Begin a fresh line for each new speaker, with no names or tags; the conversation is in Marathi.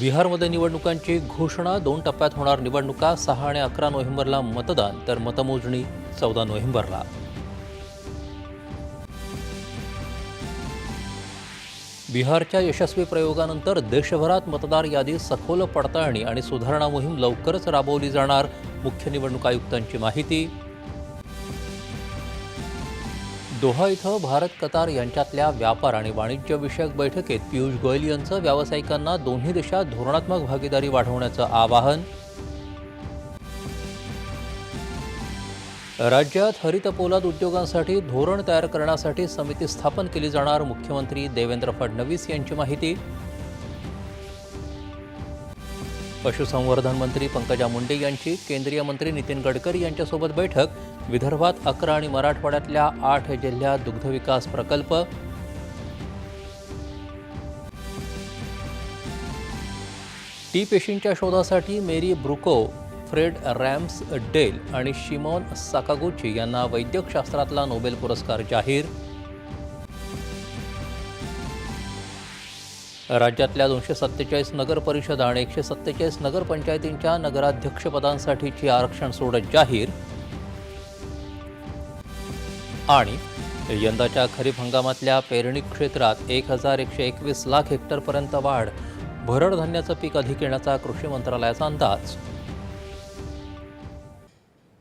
बिहारमध्ये निवडणुकांची घोषणा दोन टप्प्यात होणार निवडणुका सहा आणि अकरा नोव्हेंबरला मतदान तर मतमोजणी चौदा नोव्हेंबरला. बिहारच्या यशस्वी प्रयोगानंतर देशभरात मतदार यादी सखोल पडताळणी आणि सुधारणा मोहीम लवकरच राबवली जाणार मुख्य निवडणूक आयुक्तांची माहिती दोहा इथं भारत कतार यांच्यातल्या व्यापार आणि वाणिज्यविषयक बैठकीत पियुष गोयल यांचं व्यावसायिकांना दोन्ही देशात धोरणात्मक भागीदारी वाढवण्याचं आवाहन. राज्यात हरित पोलाद उद्योगांसाठी धोरण तयार करण्यासाठी समिती स्थापन केली जाणार मुख्यमंत्री देवेंद्र फडणवीस यांची माहिती. पशुसंवर्धन मंत्री पंकजा मुंडे यांची केंद्रीय मंत्री नितीन गडकरी यांच्यासोबत बैठक. विदर्भात अकरा आणि मराठवाड्यातल्या आठ जिल्ह्यात दुग्धविकास प्रकल्प. टी पेशींच्या शोधासाठी Mary Brunkow Fred Ramsdell आणि शिमॉन साकागुची यांना वैद्यकशास्त्रातला नोबेल पुरस्कार जाहीर. राज्यातल्या दोनशे सत्तेचाळीस नगरपरिषद आणि एकशे सत्तेचाळीस नगरपंचायतींच्या नगराध्यक्षपदांसाठीची आरक्षण सोडत जाहीर. आणि यंदाच्या खरीप हंगामातल्या पेरणी क्षेत्रात एक हजार एकशे एकवीस लाख हेक्टरपर्यंत वाढ. भरड धान्याचं पीक अधिक येण्याचा कृषी मंत्रालयाचा अंदाज.